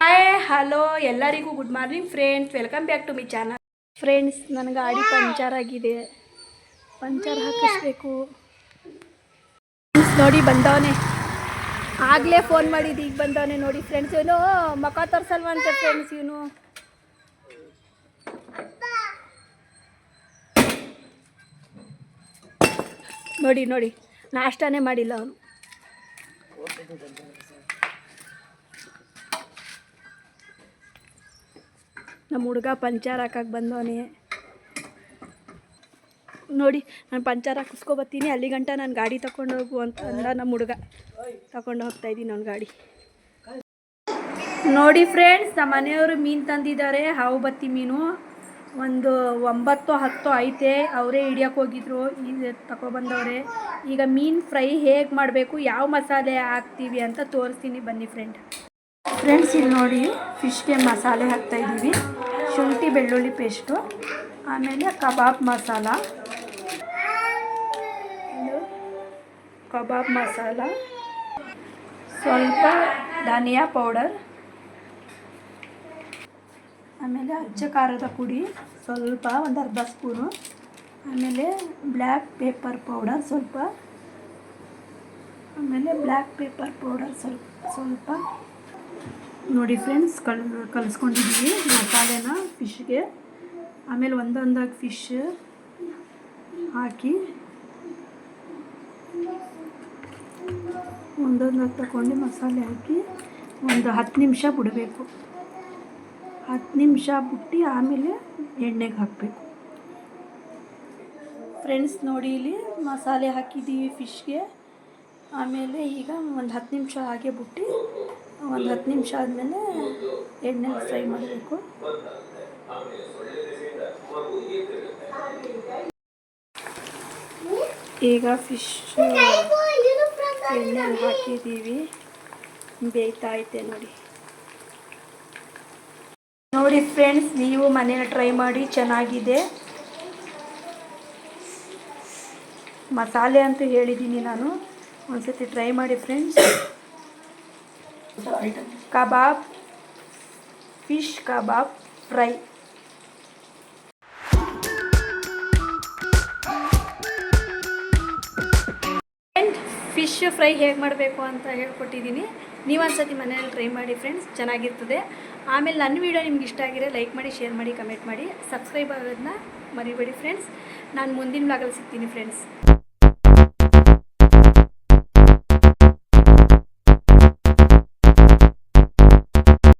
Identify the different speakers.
Speaker 1: Hi hello ಎಲ್ಲರಿಗೂ good morning friends welcome back to me channel friends ನನ್ನ ಗಾಡಿ puncture ಆಗಿದೆ. ಪಂಚರ್ ಹಾಕಿಸ್ಬೇಕು. ನೋಡಿ ಬಂದವನೇ. ಆಗಲೇ ಫೋನ್ ಮಾಡಿದ್ದು, ಈಗ ಬಂದವನೇ ನೋಡಿ ಫ್ರೆಂಡ್ಸ್ ಇವನು ಮಖ ಅಂತ ಫ್ರೆಂಡ್ಸ್ ಇವನು. ನೋಡಿ ನೋಡಿ, ನಾಷ್ಟಾನೇ ಮಾಡಿಲ್ಲ ಅವನು. ನಮ್ಮ ಹುಡುಗ ಪಂಚರ್ ಹಾಕಕ್ಕೆ ಬಂದವನೇ. ನೋಡಿ, ನಾನು ಪಂಚರ್ ಹಾಕಿಸ್ಕೊಬತ್ತೀನಿ ಅಲ್ಲಿ ಗಂಟ ನಾನು ಗಾಡಿ ತಗೊಂಡು ಹೋಗು ಅಂತ ಅಂದ ನಮ್ಮ ಹುಡುಗ. ತಗೊಂಡು ಹೋಗ್ತಾ ಇದ್ದೀನಿ ಅವ್ನ ಗಾಡಿ. ನೋಡಿ ಫ್ರೆಂಡ್ಸ್ ನಮ್ಮ ಮನೆಯವರು ಮೀನು ತಂದಿದ್ದಾರೆ. ಹಾವು ಬತ್ತಿ ಮೀನು. ಒಂದು ಒಂಬತ್ತು ಹತ್ತು ಐತೆ, ಅವರೇ ಹಿಡಿಯೋಕೆ ಹೋಗಿದ್ರು. ಈಗ ತಗೊಬಂದವ್ರೆ ಈಗ ಮೀನು ಫ್ರೈ ಹೇಗೆ ಮಾಡಬೇಕು, ಯಾವ ಮಸಾಲೆ ಹಾಕ್ತೀವಿ ಅಂತ ತೋರಿಸ್ತೀನಿ ಬನ್ನಿ ಫ್ರೆಂಡ್ ಫ್ರೆಂಡ್ಸ್ ಇಲ್ಲಿ ನೋಡಿ ಫಿಶ್ಗೆ ಮಸಾಲೆ ಹಾಕ್ತಾ ಇದ್ದೀವಿ. ಶುಂಠಿ, ಬೆಳ್ಳುಳ್ಳಿ ಪೇಸ್ಟು ಆಮೇಲೆ ಕಬಾಬ್ ಮಸಾಲ. ಕಬಾಬ್ ಮಸಾಲ. ಸ್ವಲ್ಪ ಧನಿಯಾ ಪೌಡರ್ ಆಮೇಲೆ ಅಚ್ಚ ಖಾರದ ಪುಡಿ, ಸ್ವಲ್ಪ ಒಂದು ಅರ್ಧ ಸ್ಪೂನು. ಆಮೇಲೆ ಬ್ಲ್ಯಾಕ್ ಪೇಪರ್ ಪೌಡರ್ ಸ್ವಲ್ಪ. ಆಮೇಲೆ ಬ್ಲ್ಯಾಕ್ ಪೇಪರ್ ಪೌಡರ್ ಸ್ವಲ್ಪ ಸ್ವಲ್ಪ. ನೋಡಿ ಫ್ರೆಂಡ್ಸ್, ಕಲ್ ಕಲಿಸ್ಕೊಂಡಿದ್ದೀವಿ ಮಸಾಲೆನ ಫಿಶ್ಗೆ. ಆಮೇಲೆ ಒಂದೊಂದಾಗಿ ಫಿಶ್ ಹಾಕಿ. ಒಂದೊಂದಾಗಿ ತಗೊಂಡು ಮಸಾಲೆ ಹಾಕಿ ಒಂದು ಹತ್ತು ನಿಮಿಷ ಬಿಡಬೇಕು. ಹತ್ತು ನಿಮಿಷ ಬಿಟ್ಟು ಆಮೇಲೆ ಎಣ್ಣೆಗೆ ಹಾಕಬೇಕು. ಫ್ರೆಂಡ್ಸ್ ನೋಡಿ ಇಲ್ಲಿ ಮಸಾಲೆ ಹಾಕಿದ್ದೀವಿ ಫಿಶ್ಗೆ. ಆಮೇಲೆ ಈಗ ಒಂದು ಹತ್ತು ನಿಮಿಷ ಹಾಗೆ ಬಿಟ್ಟು ಒಂದು ಹತ್ತು ನಿಮಿಷ ಆದಮೇಲೆ ಎಣ್ಣೆ ಫ್ರೈ ಮಾಡಬೇಕು. ಈಗ ಫಿಶ್ ಎಣ್ಣೆ ಹಾಕಿದ್ದೀವಿ. ಬೇಯ್ತಾ ಐತೆ ನೋಡಿ. ನೋಡಿ ಫ್ರೆಂಡ್ಸ್, ನೀವು ಮನೇಲಿ ಟ್ರೈ ಮಾಡಿ, ಚೆನ್ನಾಗಿದೆ. ಮಸಾಲೆ ಅಂತೂ ಹೇಳಿದ್ದೀನಿ ನಾನು. ಒಂದ್ಸತಿ ಟ್ರೈ ಮಾಡಿ friends. Kebab, fish kebab fry. Fish fry ಹೇಗೆ ಮಾಡಬೇಕು ಅಂತ ಹೇಳ್ಕೊಟ್ಟಿದ್ದೀನಿ. ನೀವು ಒಂದ್ಸತಿ ಮನೆಯಲ್ಲಿ ಟ್ರೈ ಮಾಡಿ ಫ್ರೆಂಡ್ಸ್ ಚೆನ್ನಾಗಿರ್ತದೆ. ಆಮೇಲೆ ನನ್ನ ವೀಡಿಯೋ ನಿಮ್ಗೆ ಇಷ್ಟ ಆಗಿದೆ ಲೈಕ್ ಮಾಡಿ ಶೇರ್ ಮಾಡಿ ಕಮೆಂಟ್ ಮಾಡಿ ಸಬ್ಸ್ಕ್ರೈಬ್ ಆಗೋದನ್ನ ಮರಿಬೇಡಿ ಫ್ರೆಂಡ್ಸ್ ನಾನು ಮುಂದಿನ ಬ್ಲಾಗಲ್ಲಿ ಸಿಗ್ತೀನಿ ಫ್ರೆಂಡ್ಸ್